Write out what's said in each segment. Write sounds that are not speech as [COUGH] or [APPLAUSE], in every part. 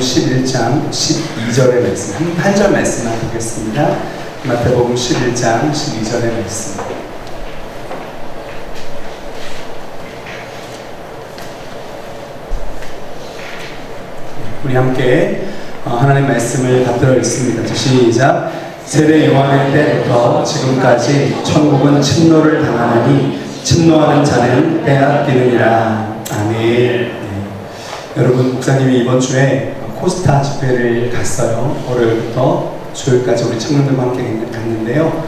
마태복음 11장 12절의 말씀 한, 한절 말씀만 보겠습니다. 마태복음 11장 12절의 말씀. 우리 함께 어, 하나님 말씀을 받들어 읽습니다. 시작. 세례 요한의 때부터 지금까지 천국은 침노를 당하나니 침노하는 자는 빼앗기느니라. 아멘. 네. 여러분 목사님이 이번 주에 코스타 집회를 갔어요. 월요일부터 수요일까지 우리 청년들과 함께 갔는데요.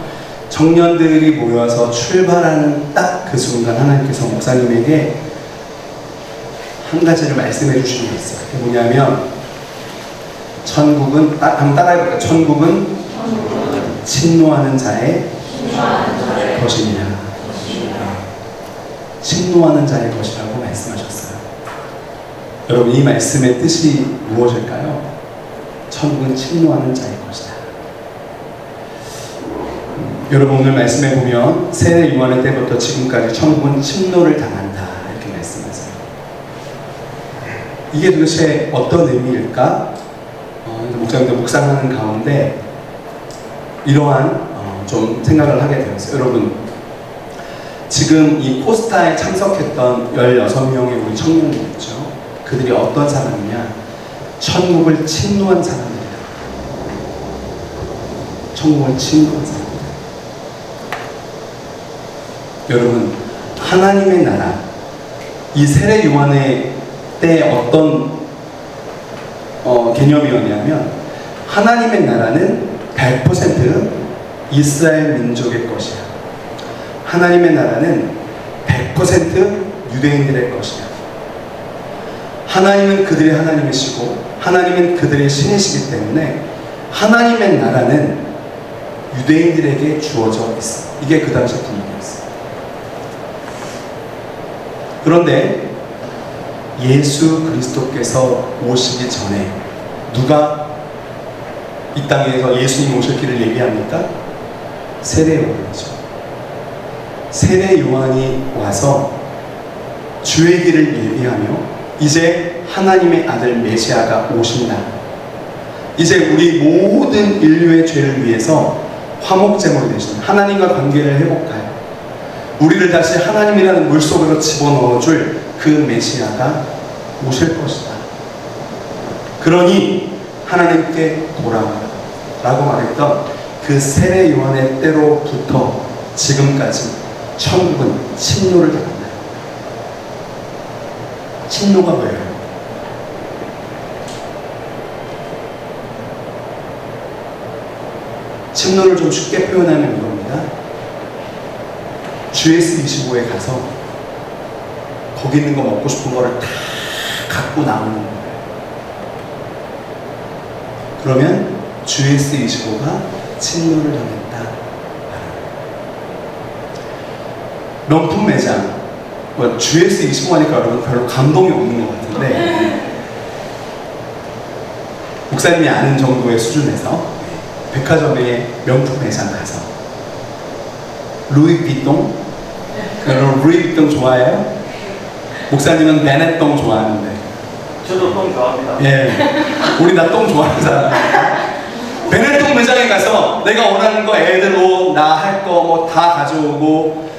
청년들이 모여서 출발하는 딱 그 순간 하나님께서 목사님에게 한 가지를 말씀해 주신 게 있어요. 그게 뭐냐면 천국은 딱 한번 따라해볼까요? 천국은 침노하는 자의 것이냐. 침노하는 자의 것이라고 말씀하셨어요. 여러분 이 말씀의 뜻이 무엇일까요? 천국은 침노하는 자의 것이다. 여러분 오늘 말씀에 보면 세례 요한의 때부터 지금까지 천국은 침노를 당한다 이렇게 말씀하세요. 이게 도대체 어떤 의미일까? 어, 목사님들 묵상하는 가운데 이러한 어, 좀 생각을 하게 되었어요. 여러분 지금 이 코스타에 참석했던 16명의 우리 청년들 있죠. 그들이 어떤 사람이냐? 천국을 침노한 사람입니다. 천국을 침노한 사람. 여러분 하나님의 나라 이 세례 요한의 때 어떤 어, 개념이었냐면 하나님의 나라는 100% 이스라엘 민족의 것이야. 하나님의 나라는 100% 유대인들의 것이야. 하나님은 그들의 하나님이시고 하나님은 그들의 신이시기 때문에 하나님의 나라는 유대인들에게 주어져 있어. 이게 그 당시 분위기였어. 그런데 예수 그리스도께서 오시기 전에 누가 이 땅에서 예수님 길을 얘기합니까? 세례 요한이죠. 세례 요한이 와서 주의 길을 예비하며 이제 하나님의 아들 메시아가 오신다. 이제 우리 모든 인류의 죄를 위해서 화목제물이 되신 하나님과 관계를 회복하여 우리를 다시 하나님이라는 물속으로 집어넣어줄 그 메시아가 오실 것이다. 그러니 하나님께 돌아와라 라고 말했던 그 세례 요한의 때로부터 지금까지 천국은 침노를 침노가 뭐예요? 침노를 좀 쉽게 표현하면 이겁니다. GS25에 가서 거기 있는 거 먹고 싶은 거를 다 갖고 나오는 거예요. 그러면 GS25가 침노를 당했다. 명품 매장, 뭐 GS25 하니까 여러분 별로 감동이 없는 것 같은데. 목사님이 아는 정도의 수준에서 백화점에 명품 매장 가서 루이비통 여러분 루이비통 좋아해요? 목사님은 베네똥 좋아하는데. 저도 똥 좋아합니다. 예. 우리 다 똥 좋아하는 사람. 베네똥 매장에 가서 내가 원하는 거 애들 옷 나 할 거 뭐 다 가져오고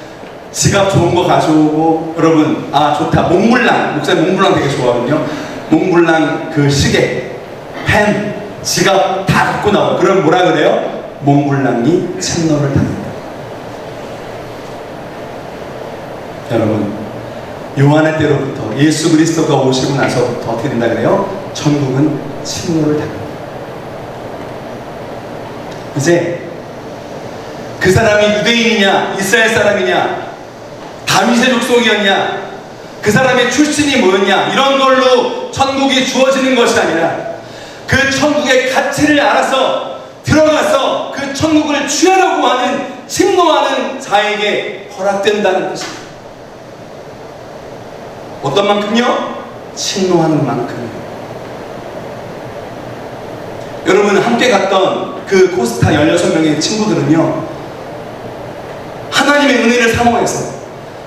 지갑 좋은 거 가져오고 여러분 아 좋다. 몽블랑. 목사님 몽블랑 되게 좋아하거든요. 몽블랑 그 시계 펜 지갑 다 갖고 나와. 그럼 뭐라 그래요? 몽블랑이 침노를 당한다. 여러분 요한의 때로부터 예수 그리스도가 오시고 나서부터 어떻게 된다 그래요? 천국은 침노를 당합니다. 이제 그 사람이 유대인이냐 이스라엘 사람이냐 다윗의 족속이었냐 그 사람의 출신이 뭐였냐 이런 걸로 천국이 주어지는 것이 아니라 그 천국의 가치를 알아서 들어가서 그 천국을 취하려고 하는 침노하는 자에게 허락된다는 뜻입니다. 어떤 만큼요? 침노하는 만큼요. 여러분 함께 갔던 그 코스타 16명의 친구들은요. 하나님의 은혜를 사모해서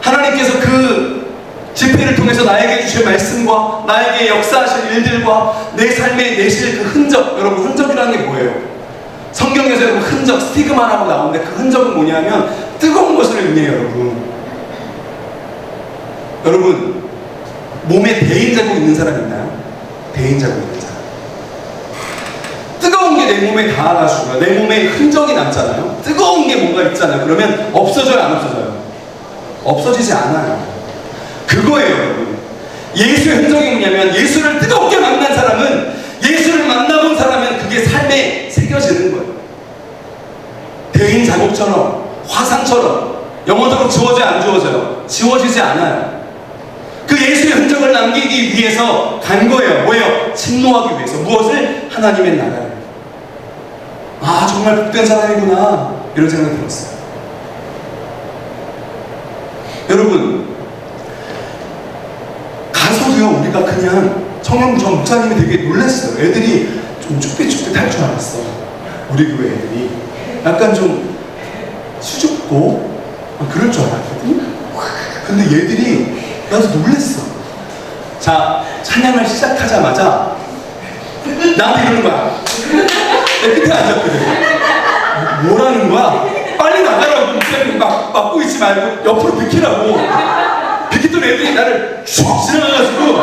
하나님께서 그 집회를 통해서 나에게 주실 말씀과 나에게 역사하실 일들과 내 삶에 내실 그 흔적 여러분 흔적이라는 게 뭐예요? 성경에서 여러분 흔적 스티그마라고 나오는데 그 흔적은 뭐냐면 뜨거운 것을 의미해요 여러분 여러분 몸에 대인 자국 있는 사람 있나요? 대인 자국 있는 사람 뜨거운 게 내 몸에 닿아가지고요 내 몸에 흔적이 남잖아요 뜨거운 게 뭔가 있잖아요 그러면 없어져요 안 없어져요? 없어지지 않아요. 그거예요 예수의 흔적이 뭐냐면 예수를 뜨겁게 만난 사람은 예수를 만나본 사람은 그게 삶에 새겨지는 거예요. 대인 자국처럼 화상처럼 영어적으로 지워져요 안 지워져요? 지워지지 않아요. 그 예수의 흔적을 남기기 위해서 간 거예요. 뭐예요? 침노하기 위해서. 무엇을? 하나님의 나라를. 아 정말 복된 사람이구나. 이런 생각이 들었어요 여러분 가서도요 우리가 그냥 청년 전 목사님이 되게 놀랐어요. 애들이 좀 쭈삣쭈삣 할줄 알았어. 우리 교회 애들이. 약간 좀 수줍고 아, 그럴 줄 알았거든 근데 얘들이 나도 놀랬어. 자 찬양을 시작하자마자 나한테 이러는 거야. 내 끝에 앉았거든. 뭐라는 거야 막 막고 있지 말고 옆으로 비키라고. 비키던 애들이 나를 슉 지나가가지고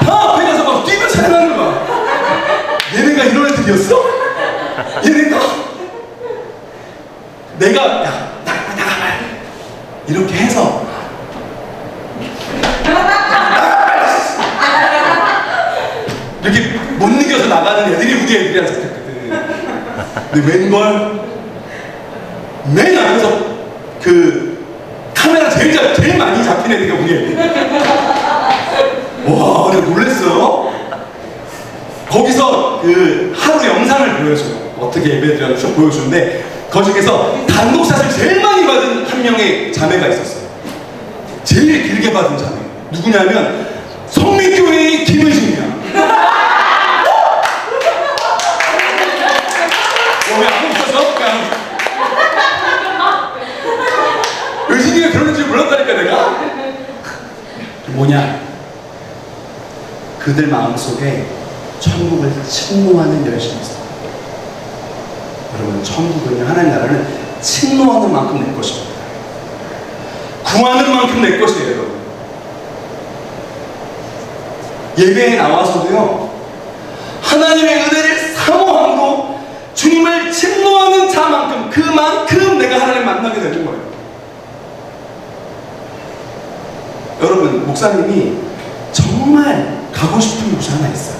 다 앞에 가서 막 뛰며 찬양하는 거야. 얘네가 이런 애들이었어? 얘네가? 내가 야 나가 나가 이렇게 해서. 이렇게 못 이겨서 나가는 애들이 우리 애들이라 생각했거든. 근데 웬걸? 맨 앞에서 그 카메라 제일 잡 제일 많이 잡힌 애들이 우리 애들 와 근데 놀랬어요? 거기서 그 하루 영상을 보여줘요. 어떻게 예배드렸는지 쭉 보여주는데 거기에서 단독샷을 제일 많이 받은 한 명의 자매가 있었어요. 제일 길게 받은 자매. 누구냐면 성민교회의 김은신이야. 어, 내가? 뭐냐 그들 마음속에 천국을 침노하는 열심이 있어 여러분 천국은요 하나님 나라는 침노하는 만큼 내 것입니다. 구하는 만큼 내 것이에요 여러분. 예배에 나와서도요 하나님의 은혜를 사모함으로 주님을 침노하는 자만큼 그만큼 내가 하나님 만나게 되는 거예요. 여러분 목사님이 싶은 곳이 하나 있어요.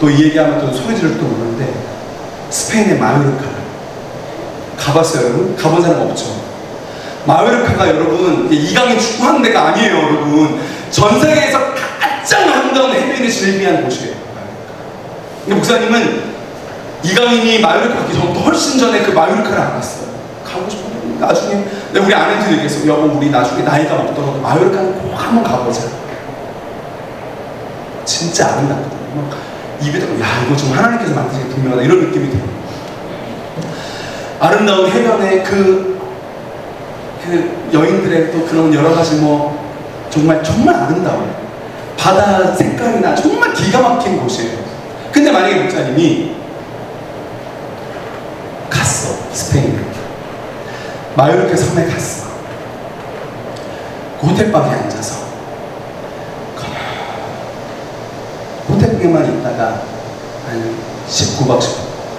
또 이 얘기하면 또 소리 지를 또 모르는데 스페인의 마요르카를 가봤어요 여러분? 가본 사람 없죠? 마요르카가 여러분 이강인 축구하는 데가 아니에요 여러분 전 세계에서 가장 아름다운 해변이 위한 곳이에요 근데 목사님은 이강인이 마요르카 가기 전부터 훨씬 전에 그 마요르카를 안 갔어요. 가고 싶은데 나중에 우리 아내한테 얘기했어. 여보 우리 나중에 나이가 먹더라도 마요르카는 꼭 한번 가보자. 진짜 아름답거든요. 막 입에 들어 야 이거 좀 하나님께서 만드신 게 분명하다 이런 느낌이 들어요. 아름다운 해변에 그, 그 여인들의 또 그런 여러 가지 뭐 정말 정말 아름다워요. 바다 색깔이나 정말 기가 막힌 곳이에요. 근데 만약에 목사님이 갔어 스페인에 마요르카 섬에 갔어 그 호텔방에 앉아서 가만히 호텔방에만 있다가 한 19박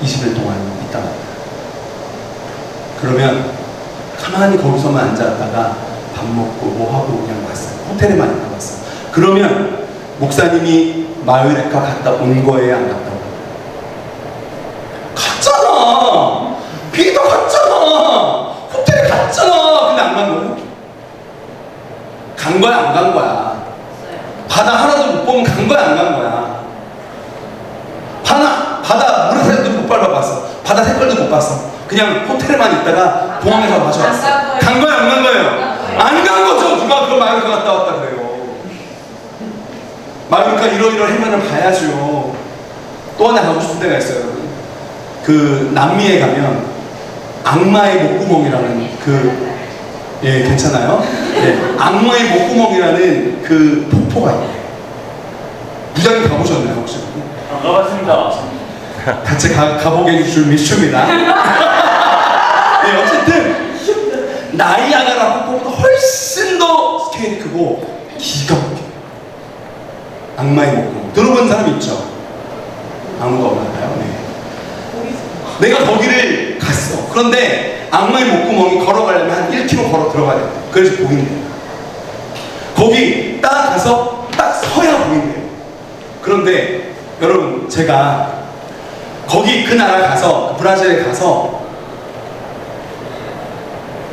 20일 동안 있다 왔다 그러면 가만히 거기서만 앉았다가 밥 먹고 뭐 하고 그냥 왔어요 호텔에만 있다 왔어요 그러면 목사님이 마요르카 갔다 온 거예요 안 갔다 온 거예요 갔잖아. 비도 갔잖아. 호텔에 갔잖아. 근데 안 간 거야? 간 거야, 안 간 거야? 바다 하나도 못 보면 간 거야, 안 간 거야? 바다, 바다 물의 색깔도 못 밟아봤어. 바다 색깔도 못 봤어. 그냥 호텔에만 있다가 공항에서 마셔왔어. 안간 거예요. 간 거야, 안 간 거예요? 안 간 거죠. 누가 그거 마요르카 갔다 왔다 그래요. 마요르카 이러이러 해면을 봐야죠. 또 하나 가고 싶은 데가 있어요. 그 남미에 가면 악마의 목구멍이라는 그 예 괜찮아요? 예 네, 악마의 목구멍이라는 그 폭포가 있대요. 부장님 가보셨나요 혹시? 안 가봤습니다. 같이 가, 가보게 해줄 믿습니다. [LAUGHS] 네, 어쨌든 나이아가라 폭포보다 훨씬 더 스케일이 크고 기가 막혀요. 악마의 목구멍 들어본 사람 있죠? 아무도 없나 봐요. 네. 내가 거기를 갔어. 그런데 악마의 목구멍이 걸어가려면 한 1km 걸어 들어가야 돼. 그래서 보인대요. 거기 딱 가서 딱 서야 보인대요. 그런데 여러분 제가 거기 그 나라 가서 그 브라질에 가서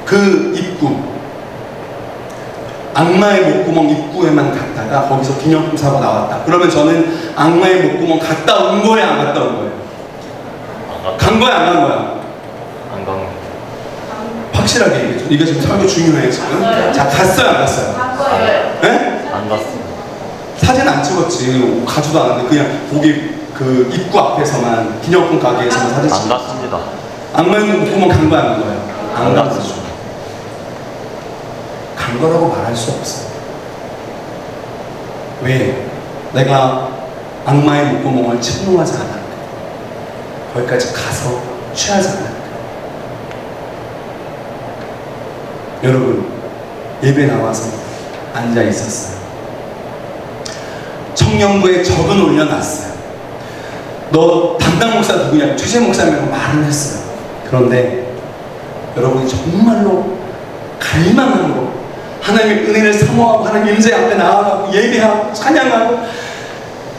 그 입구 악마의 목구멍 입구에만 갔다가 거기서 기념품 사고 나왔다. 그러면 저는 악마의 목구멍 갔다 온 거야 안 갔다 온 거예요? 안간 거야 안 간 거야? 안 간. 확실하게 얘기해 줘. 이게 지금 설교 중요해 지금. 자 갔어요 안 갔어요? 네? 안 갔습니다. 사진 안 찍었지 가지도 않았는데 그냥 거기 그 입구 앞에서만 기념품 가게에서만 사진 안 찍. 갔습니다. 악마의 목구멍 간 거야 안간 거야? 안간 갔어. 간 거라고 말할 수 없어. 왜? 내가 악마의 목구멍을 침노하지 않았까? 거기까지 가서 취하지 않았까? 여러분, 예배 나와서 앉아 있었어요. 청년부에 적은 올려놨어요. 너 담당 목사 누구냐? 최재 목사님하고 말은 했어요. 그런데 여러분이 정말로 갈망하고 하나님의 은혜를 사모하고 하나님 임재 앞에 나아가고 예배하고 찬양하고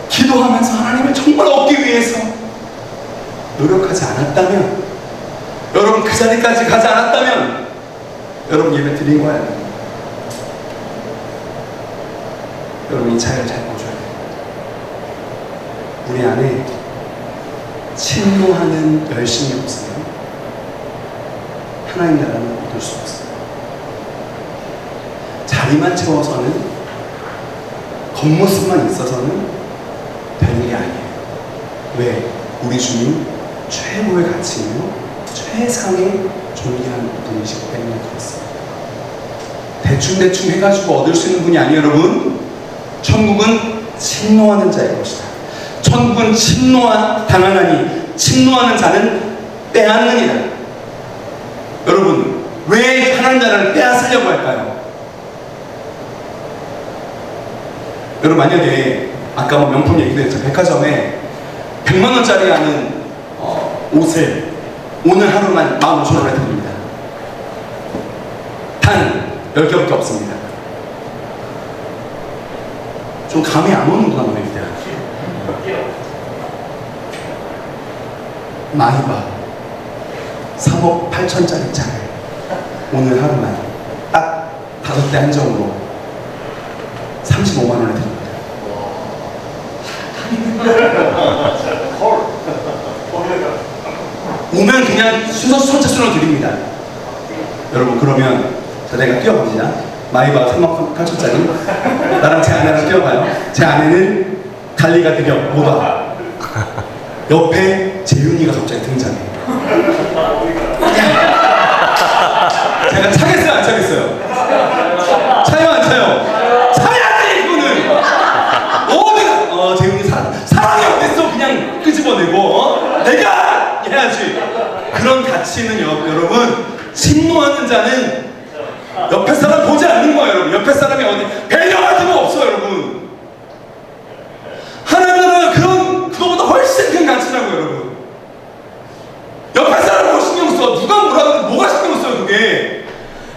기도하면서 하나님을 정말 얻기 위해서 노력하지 않았다면 여러분 그 자리까지 가지 않았다면 여러분 예배 드린 거예요. 여러분 이 차이를 잘. 우리 안에 침노하는 열심이 없어요. 하나님 나라는 얻을 수 없어요. 자리만 채워서는 겉모습만 있어서는 될 일이 아니에요. 왜? 우리 주님 최고의 가치이며 최상의 존귀한 분이시기 때문에 그렇습니다. 대충대충 해가지고 얻을 수 있는 분이 아니에요, 여러분. 천국은 침노하는 자의 것이다. 천국은 침노한 당하나니 침노하는 자는 빼앗느니라. 여러분 왜 하나님 나라를 빼앗으려고 할까요? 여러분 만약에 아까 뭐 명품 얘기도 했죠 백화점에 100만 원짜리 하는 어, 옷을 오늘 하루만 15,000원에 드립니다. 단 10개밖에 없습니다. 좀 감이 안 오는구나 너희들. 마이바 3억 8천짜리 차를 오늘 하루만 딱 다섯 대 한정으로 35만 원에 드립니다. 오면 그냥 순서 선착순으로 드립니다. 여러분 그러면 자 내가 뛰어갑니다. 마이바 3억 8천짜리 나랑 제 아내랑 뛰어가요. 제 아내는 달리가 느려 못 와. 옆에 재윤이가 갑자기 등장해. 제가 차겠어요, 안 차겠어요? 차요, 안 차요? 차야지, 이거는! 어디가, 어, 재윤이 사, 사랑이 어딨어? 그냥 끄집어내고, 어? 내가! 해야지. 그런 가치는 여, 여러분, 침노하는 자는 옆에 사람 보지 않는 거예요, 여러분. 옆에 사람이 어디, 배려 같은 거 없어요, 여러분. 하나님 나라가 그런 그거보다 훨씬 큰 가치라고 여러분. 옆에 사람 뭐 신경 써? 누가 뭐라 그러든 뭐가 신경 써요 그게?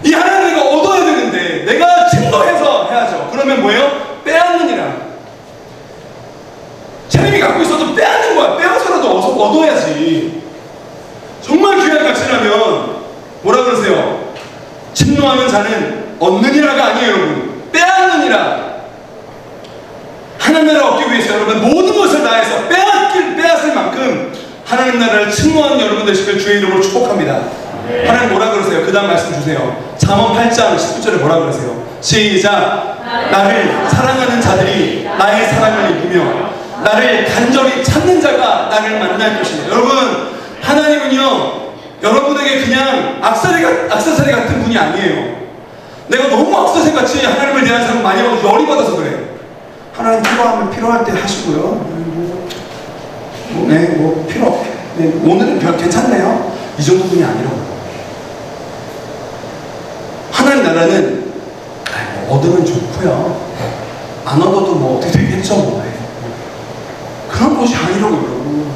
이 하나님을 얻어야 되는데 내가 침노해서 해야죠. 그러면 뭐예요? 빼앗느니라. 재림이 갖고 있어도 빼앗는 거야. 빼앗어라도 어서 얻어야지. 정말 귀한 가치라면 뭐라 그러세요? 침노하는 자는 얻느니라가 아니에요, 여러분. 빼앗느니라. 하나님 나라 얻기 위해서 여러분 모든 것을 다해서 빼앗길 빼앗을 만큼 하나님 나라를 침노하는 여러분 되시길 주의 이름으로 축복합니다. 하나님 뭐라 그러세요? 그 다음 말씀 주세요. 잠언 8장 19절에 뭐라 그러세요? 시작. 나를 사랑하는 자들이 나의 사랑을 입으며 나를 간절히 찾는 자가 나를 만날 것이다. 여러분 하나님은요 여러분에게 그냥 악사리, 같- 악사사리 같은 분이 아니에요. 내가 너무 악서생같이 하나님을 대하는 사람 많이 받아서 열이 받아서 그래. 하나님 필요하면 필요할 때 하시고요. 뭐, 뭐, 네, 뭐 필요. 네, 오늘은 별 괜찮네요. 이 정도뿐이 아니라고. 하나님 나라는 뭐 얻으면 좋고요. 안 얻어도 뭐 어떻게 되겠죠, 뭐. 그런 것이 아니라고 여러분.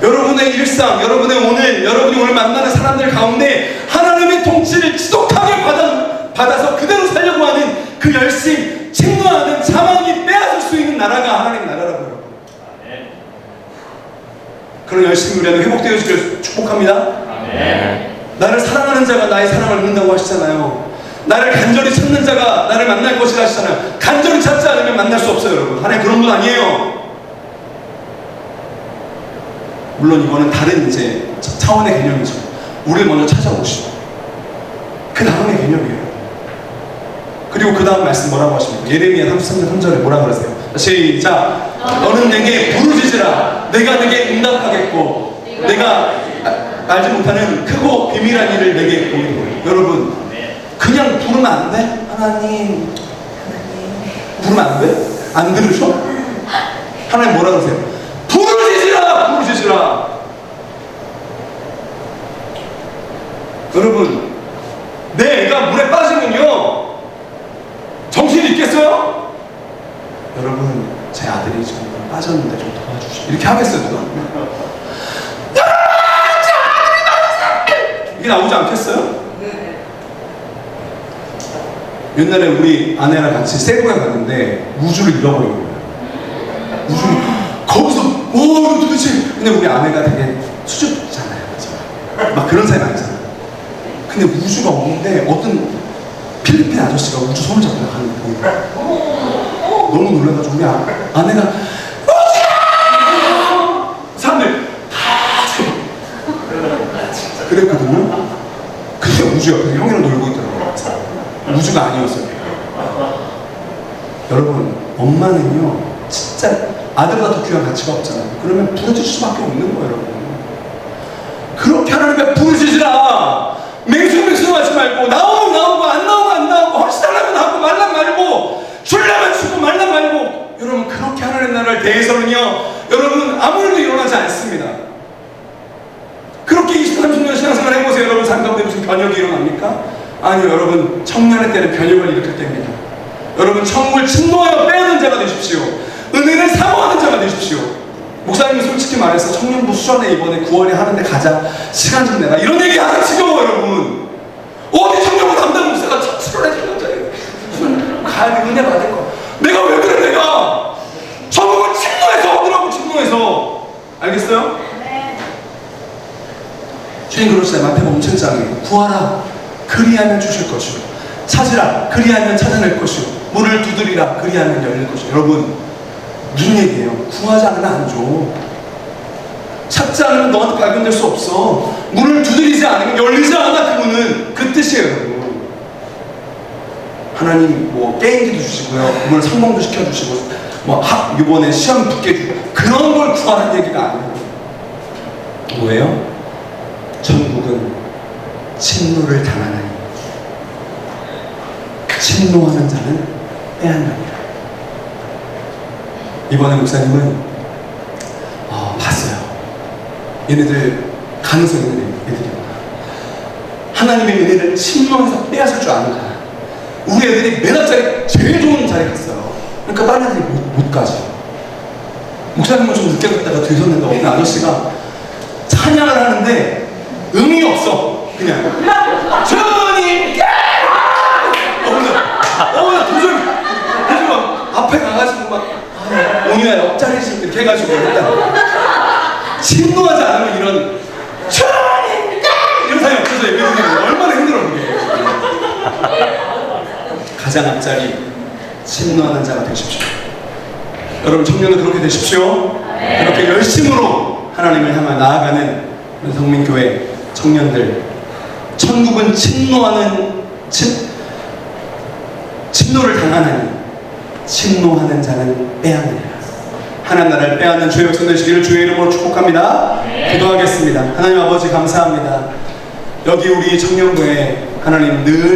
여러분의 일상, 여러분의 오늘, 여러분이 오늘 만나는 사람들 가운데 하나님의 통치를 지독하게 받아, 받아서 그대로 살려고 하는 그 열심, 책망하는 자망이 빼앗을 수 있는 나라가 하나님 나라라고 여러분. 그런 열심이 우리한테 회복되어 주기를 축복합니다. 아멘. 나를 사랑하는 자가 나의 사랑을 얻는다고 하시잖아요. 나를 간절히 찾는 자가 나를 만날 것이라 하시잖아요. 간절히 찾지 않으면 만날 수 없어요, 여러분. 하나님 그런 분 아니에요. 물론 이거는 다른 이제 차- 차원의 개념이죠. 우리를 먼저 찾아오시고 그 다음의 개념이에요. 그리고 그 다음 말씀 뭐라고 하십니까? 예레미야 33장 3절에 뭐라 그러세요? 시작! 너는 내게 부르짖으라 내가 내게 응답하겠고 내가 아- 알지 못하는 크고 비밀한 일을 내게 보이고 여러분 그냥 부르면 안 돼? 하나님 부르면 안 돼? 안 들으셔? 하나님 뭐라 그러세요? 부르짖으라 부르짖으라 여러분 내 애가 물에 빠지면요 정신이 있겠어요? 여러분 제 아들이 지금 물에 빠졌는데 좀 도와주시오 이렇게 하겠어요 누가? 이게 나오지 않겠어요? 옛날에 우리 아내랑 같이 세부에 갔는데 우주를 잃어버린 거예요. 우주를 거기서 오 도대체 근데 우리 아내가 되게 수줍잖아요? 막 그런 사람이 아니잖아요. 근데 우주가 없는데 어떤 필리핀 아저씨가 우주 손을 잡고 가는 거 보이고 너무 놀라가지고 우리 아, 아내가 우주야! 사람들 다 그랬거든요. 근데 우주 옆에서 형이랑 놀고 있더라고요. 우주가 아니었어요. 여러분, 엄마는요, 진짜 아들보다 더 귀한 가치가 없잖아요. 그러면 부러질 수밖에 없는 거예요, 여러분. 그렇게 하나님께 부르짖으라! 맹숭맹숭 하지 말고, 나오면 나오고, 안 나오면 안 나오고, 헐시달라면 하고, 말랑 말고, 줄라면 주고, 말랑 말고. 여러분, 그렇게 하나님 나라를 대해서는요, 여러분, 아무 일도 일어나지 않습니다. 그렇게 20, 30년 신앙생활 해보세요. 여러분 삶 가운데 무슨 변혁이 일어납니까? 아니요. 여러분 청년의 때는 변혁을 일으킬 때입니다. 여러분 천국을 침노하여 빼앗는 자가 되십시오. 은혜를 사모하는 자가 되십시오. 목사님이 솔직히 말해서 청년부 수련회 이번에 9월에 하는데 가자. 시간 좀 내라. 이런 얘기 하기 지겨워 여러분. 어디 청년부 담당 목사가 참 수련회 청년자예요. 가야 돼. 은혜 받을 거. 내가 왜 그래 내가. 천국을 침노해서 얻으라고 침노해서. 알겠어요? 주님 그러시다 마태복음 7장에 구하라 그리하면 주실 것이요 찾으라 그리하면 찾아낼 것이요 문을 두드리라. 그리하면 열릴 것이요 여러분 무슨 얘기예요? 구하지 않으면 안 줘. 찾지 않으면 너한테 발견될 수 없어. 문을 두드리지 않으면 열리지 않아 그 문은. 그 뜻이에요 하나님 뭐 게임기도 주시고요. 그걸 성공도 시켜주시고 뭐 학, 이번에 시험 붙게 해주고. 그런 걸 구하는 얘기가 아니에요. 뭐예요? 천국은 침노를 당하나니. 침노하는 자는 빼앗느니라 이번에 목사님은 어, 봤어요. 얘네들 가능성 있는 애들이구나 하나님의 은혜를 침노해서 빼앗을 줄 아는 거야 우리 애들이 몇 학짜리 제일 좋은 자리에 갔어요. 그러니까 다른 애들이 못, 못 가죠. 목사님은 좀 늦게 갔다가 뒤섰는데 어떤 아저씨가 찬양을 하는데 음이 없어 그냥. [LAUGHS] 주님 어머나 어머나 도저히 앞에 가가지고 막 아, 온유야 옆자리씩 이렇게 해가지고 일단 침노하지 않으면 이런 주님 이런 사람이 없어서 예배 드리는 얼마나 그게. 가장 앞자리 침노하는 자가 되십시오. 여러분 청년은 그렇게 되십시오. 그렇게 열심으로 하나님을 향해 나아가는 성민교회 청년들. 천국은 침노하는 침, 침노를 당하나 니 침노하는 자는 빼앗느니라 하나님 나라를 빼앗는 주의 백성 되시기를 주의 이름으로 축복합니다. 기도하겠습니다. 하나님 아버지 감사합니다. 여기 우리 청년부에 하나님 늘